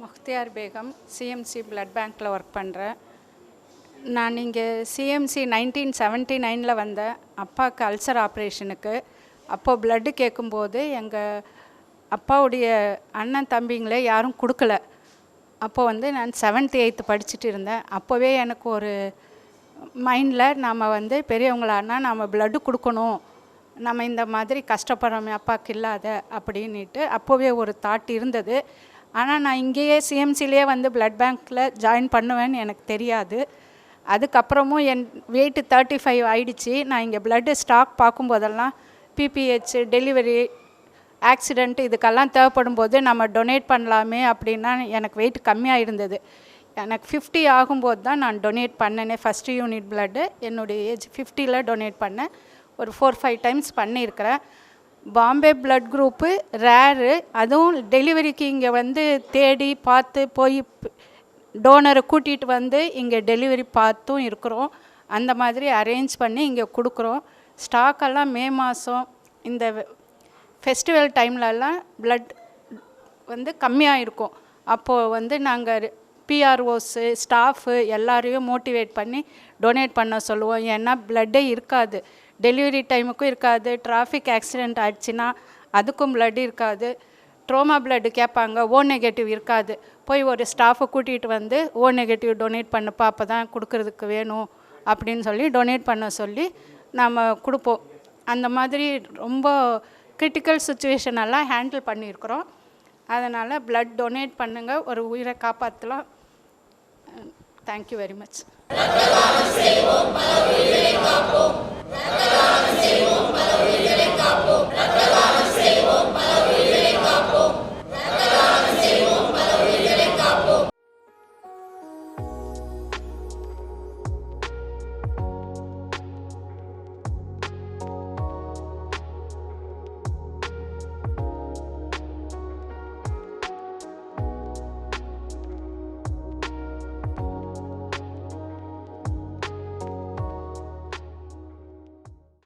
Mukhtiyar Begum CMC blood பேங்க்கில் work பண்ணுறேன் நான் இங்கே சிஎம்சி நைன்டீன் செவன்ட்டி நைனில் வந்தேன் அப்பாவுக்கு அல்சர் ஆப்ரேஷனுக்கு அப்போது பிளட்டு கேட்கும்போது எங்கள் அப்பாவுடைய அண்ணன் தம்பிங்களே யாரும் கொடுக்கல. அப்போ வந்து நான் செவன்த் எயித்து படிச்சுட்டு இருந்தேன். அப்போவே எனக்கு ஒரு மைண்டில் நாம் வந்து பெரியவங்களானா நாம் பிளட்டு கொடுக்கணும். நம்ம இந்த மாதிரி கஷ்டப்படுறோமே அப்பாவுக்கு இல்லாத அப்படின்ட்டு அப்போவே ஒரு தாட் இருந்தது. ஆனால் நான் இங்கேயே சிஎம்சிலேயே வந்து பிளட் பேங்க்கில் ஜாயின் பண்ணுவேன்னு எனக்கு தெரியாது. அதுக்கப்புறமும் என் வெயிட்டு தேர்ட்டி ஃபைவ் ஆயிடுச்சு. நான் இங்கே பிளட்டு ஸ்டாக் பார்க்கும்போதெல்லாம் பிபிஹெச் டெலிவரி ஆக்சிடெண்ட் இதுக்கெல்லாம் தேவைப்படும் போது நம்ம டொனேட் பண்ணலாமே அப்படின்னா எனக்கு வெயிட் கம்மியாக இருந்தது. எனக்கு ஃபிஃப்டி ஆகும்போது தான் நான் டொனேட் பண்ணேனே ஃபஸ்ட்டு யூனிட் பிளட்டு என்னுடைய ஏஜ் ஃபிஃப்டியில் டொனேட் பண்ணேன். ஒரு ஃபோர் ஃபைவ் டைம்ஸ் பண்ணியிருக்கிறேன். பாம்பே பிளட் குரூப்பு ரேரு அதுவும் டெலிவரிக்கு இங்கே வந்து தேடி பார்த்து போய் டோனரை கூட்டிகிட்டு வந்து இங்கே டெலிவரி பார்த்தும் இருக்கிறோம். அந்த மாதிரி அரேஞ்ச் பண்ணி இங்கே கொடுக்குறோம். ஸ்டாக்கெல்லாம் மே மாதம் இந்த ஃபெஸ்டிவல் டைம்லலாம் பிளட் வந்து கம்மியாக இருக்கும். அப்போது வந்து நாங்கள் பிஆர்ஓஸு ஸ்டாஃபு எல்லாரையும் மோட்டிவேட் பண்ணி டொனேட் பண்ண சொல்லுவோம். ஏன்னா பிளட்டே இருக்காது. டெலிவரி டைமுக்கும் இருக்காது. டிராஃபிக் ஆக்சிடெண்ட் ஆயிடுச்சுன்னா அதுக்கும் பிளட் இருக்காது. ட்ரோமா பிளட் கேட்பாங்க. ஓ நெகட்டிவ் இருக்காது. போய் ஒரு ஸ்டாஃபை கூட்டிகிட்டு வந்து ஓ நெகட்டிவ் டொனேட் பண்ணப்பா அப்போ தான் கொடுக்கறதுக்கு வேணும் அப்படின்னு சொல்லி டொனேட் பண்ண சொல்லி நாம் கொடுப்போம். அந்த மாதிரி ரொம்ப கிரிட்டிக்கல் சுச்சுவேஷனெல்லாம் ஹேண்டில் பண்ணியிருக்கிறோம். அதனால் ப்ளட் டொனேட் பண்ணுங்கள் ஒரு உயிரை காப்பாற்றலாம் థ్యాంక్ యూ వెరీ మచ్